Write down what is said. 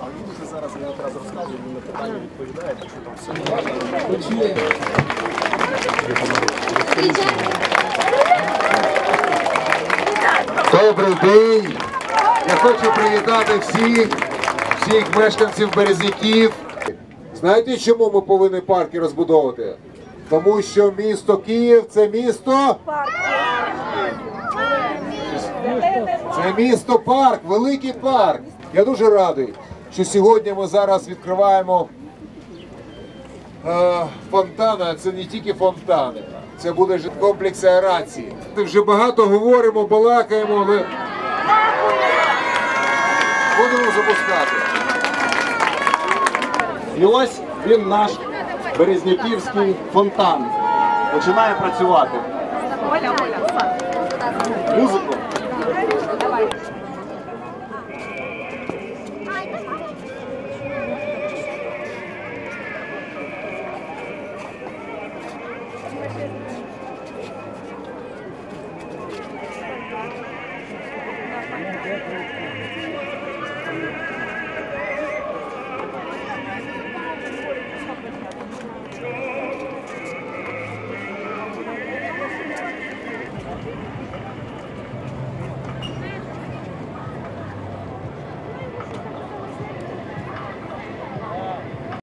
А він вже зараз він якраз розказує, він на питання відповідає, так що там все Добрий день! Я хочу привітати всіх, всіх мешканців Березняків. Знаєте, чому ми повинні парки розбудовувати? Тому що місто Київ це місто. Це місто парк, великий парк. Я дуже радий, що сьогодні ми зараз відкриваємо е, фонтани, а це не тільки фонтани. Це буде комплекс аерації. Ми вже багато говоримо, балакаємо, але будемо запускати. І ось він наш Березняківський фонтан. Починає працювати. Музику.